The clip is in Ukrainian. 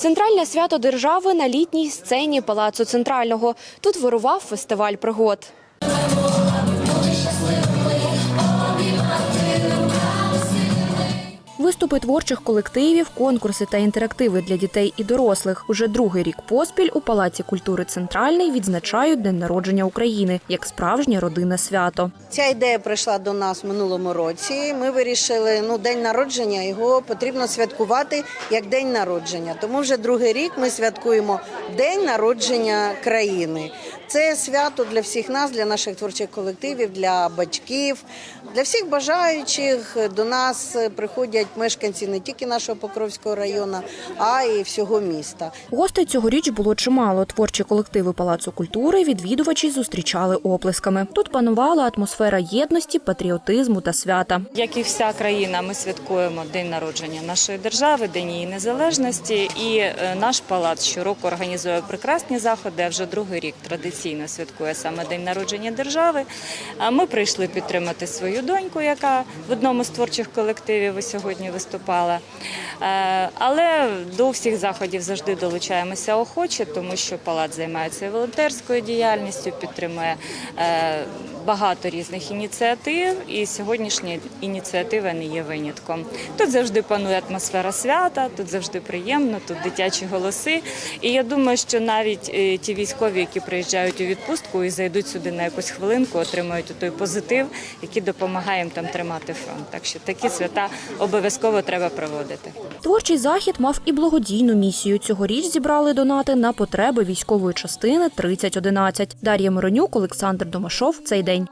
Центральне свято держави на літній сцені Палацу Центрального. Тут вирував фестиваль пригод. Виступи творчих колективів, конкурси та інтерактиви для дітей і дорослих. Уже другий рік поспіль у Палаці культури Центральний відзначають День народження України як справжнє родинне свято. Ця ідея прийшла до нас в минулому році. Ми вирішили, ну день народження його потрібно святкувати як день народження. Тому вже другий рік ми святкуємо день народження країни. Це свято для всіх нас, для наших творчих колективів, для батьків, для всіх бажаючих. До нас приходять мешканці не тільки нашого Покровського району, а й всього міста. Гостей цьогоріч було чимало. Творчі колективи Палацу культури відвідувачі зустрічали оплесками. Тут панувала атмосфера єдності, патріотизму та свята. Як і вся країна, ми святкуємо день народження нашої держави, день її незалежності. І е, наш палац щороку організує прекрасні заходи. А вже другий рік традиційно святкує саме день народження держави. Ми прийшли підтримати свою доньку, яка в одному з творчих колективів сьогодні виступала. Е, Але до всіх заходів завжди долучаємося охоче, тому що палац займається волонтерською діяльністю, підтримує е, багато різних ініціатив, і сьогоднішня ініціатива не є винятком. Тут завжди панує атмосфера свята, тут завжди приємно, тут дитячі голоси. І я думаю, що навіть е, ті військові, які приїжджають у відпустку і зайдуть сюди на якусь хвилинку, отримують той позитив, який допомагає їм там тримати фронт. Так що такі свята обов'язково треба проводити. Творчий захід мав і благодійну місію. Цьогоріч зібрали донати на потреби військової частини 3011. Дар'я Миронюк, Олександр Домашов. Цей день.